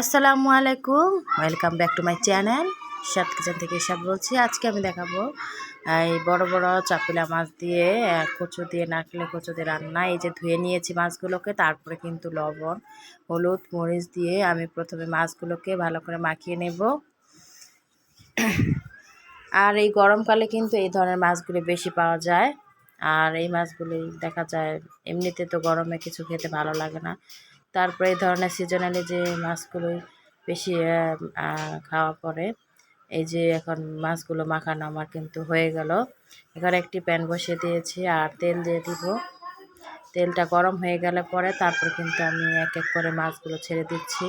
আসসালামু আলাইকুম। Welcome back to my channel সাত কিচেন থেকে সব বলছি, আজকে আমি দেখাবো এই বড় বড় চাপিলা মাছ দিয়ে কচু দিয়ে নারকেলের কচু দিয়ে রান্না। এই যে ধুয়ে নিয়েছি মাছগুলোকে, তারপরে কিন্তু লবণ, হলুদ, মরিচ দিয়ে আমি প্রথমে মাছগুলোকে ভালো করে মাখিয়ে নেব। আর এই গরমকালে কিন্তু এই ধরনের মাছগুলো বেশি পাওয়া যায়। আর এই মাছগুলি দেখা যায়, এমনিতে তো গরমে কিছু খেতে ভালো লাগে না। তারপরে এই ধরনের সিজনালি যে মাছগুলো বেশি খাওয়া পরে এই যে এখন মাছগুলো মাখানো আমার কিন্তু হয়ে গেল। এখানে একটি প্যান বসিয়ে দিয়েছি আর তেল দিয়ে দিব। তেলটা গরম হয়ে গেলে পরে তারপর কিন্তু আমি এক এক করে মাছগুলো ছেড়ে দিচ্ছি।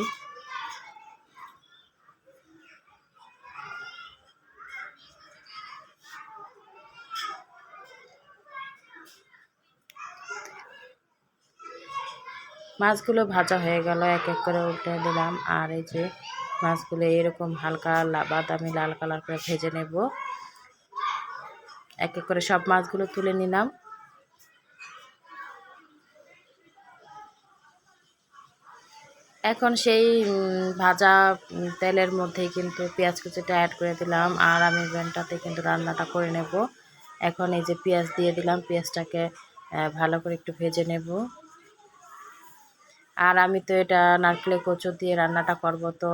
মাছগুলো ভাজা হয়ে গেল, এক এক করে উল্টে দিলাম। আর এই যে মাছগুলো এরকম হালকা বাদামি লাল কালার করে ভেজে নেব। এক এক করে সব মাছগুলো তুলে নিলাম। এখন সেই ভাজা তেলের মধ্যেই কিন্তু পেঁয়াজ কুচিটা অ্যাড করে দিলাম। আর আমি ব্যানটাতে কিন্তু রান্নাটা করে নেব। এখন এই যে পেঁয়াজ দিয়ে দিলাম, পেঁয়াজটাকে ভালো করে একটু ভেজে নেব। আর আমি তো এটা নারকেলের কচু দিয়ে রান্নাটা করব। তো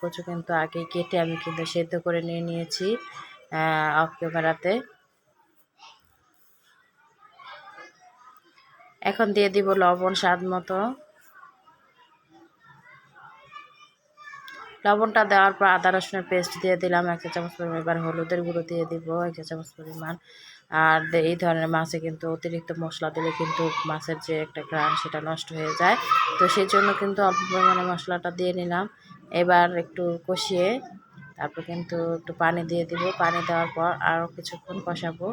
কচু কিন্তু আগে কেটে আমি কিন্তু সেদ্ধ করে নিয়ে নিয়েছি অফ ক্যামেরাতে এখন দিয়ে দিব লবণ স্বাদ মতো। লবণটা দেওয়ার পর আদা রসুনের পেস্ট দিয়ে দিলাম, এক চা চামচ পরিমাণ এবার হলুদের গুঁড়ো দিয়ে দিব, এক চা চামচ পরিমাণ। আর এই ধরনের মাছে কিন্তু অতিরিক্ত মশলা দিলে কিন্তু মাছের যে একটা গ্রান সেটা নষ্ট হয়ে যায়। তো সেই জন্য কিন্তু অল্প পরিমাণে মশলাটা দিয়ে নিলাম। এবার একটু কষিয়ে তারপর কিন্তু একটু পানি দিয়ে দিব। পানি দেওয়ার পর আরও কিছুক্ষণ কষাবো।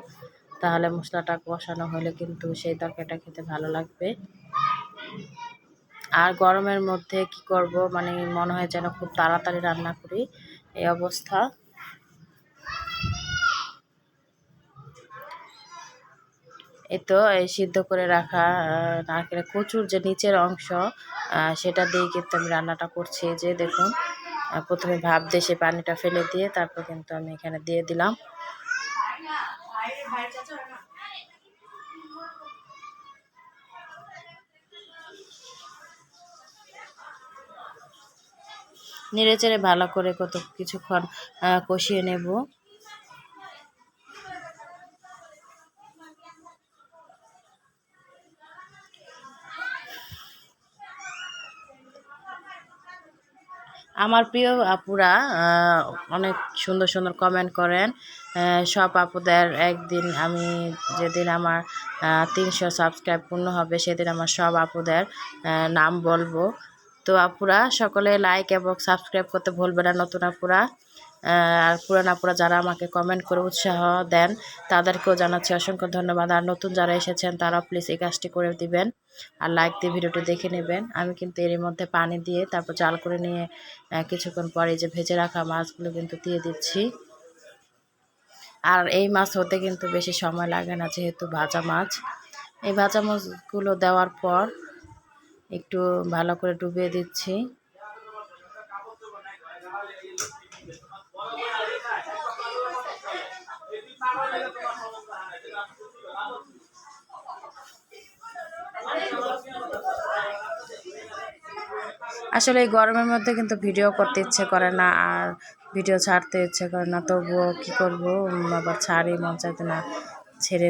তাহলে মশলাটা কষানো হলে কিন্তু সেই তরকারিটা খেতে ভালো লাগবে। আর গরমের মধ্যে কি করব? মানে মনে হয় যেন খুব তাড়াতাড়ি রান্না করি। এই অবস্থা। এই তো, এই সিদ্ধ করে রাখা নারকেলের কচুর যে নিচের অংশ সেটা দিয়ে কিন্তু আমি রান্নাটা করছি। যে দেখুন প্রথমে ভাপ দিয়ে সে পানিটা ফেলে দিয়ে তারপর কিন্তু আমি এখানে দিয়ে দিলাম। নেড়ে চেড়ে ভালো করে কত কিছুক্ষণ কষিয়ে নেব। আমার প্রিয় আপুরা অনেক সুন্দর সুন্দর কমেন্ট করেন। সব আপুদের একদিন আমি যেদিন আমার তিনশো সাবস্ক্রাইব পূর্ণ হবে, সেদিন আমার সব আপুদের নাম বলব। তো আপুরা, সকলে লাইক এবং সাবস্ক্রাইব করতে ভুলবে না নতুন আপুরা। আর পুরান আপুরা যারা আমাকে কমেন্ট করে উৎসাহ দেন, তাদেরকেও জানাচ্ছি অসংখ্য ধন্যবাদ। আর নতুন যারা এসেছেন তারা প্লিজ এই কাজটি করে দিবেন আর লাইক দিয়ে ভিডিওটি দেখে নেবেন। আমি কিন্তু এর মধ্যে পানি দিয়ে তারপর জাল করে নিয়ে কিছুক্ষণ পরে যে ভেজে রাখা মাছগুলো কিন্তু দিয়ে দিচ্ছি। আর এই মাছ হতে কিন্তু বেশি সময় লাগে না, যেহেতু ভাজা মাছ। এই ভাজা মাছগুলো দেওয়ার পর একটু ভালো করে ডুবিয়ে দিচ্ছি। আসলে এই গরমের মধ্যে কিন্তু ভিডিও করতে ইচ্ছে করে না, আর ভিডিও ছাড়তে ইচ্ছে করে না, তবুও কী করব? আবার ছাড়ি, মন চাইতে না, ছেড়ে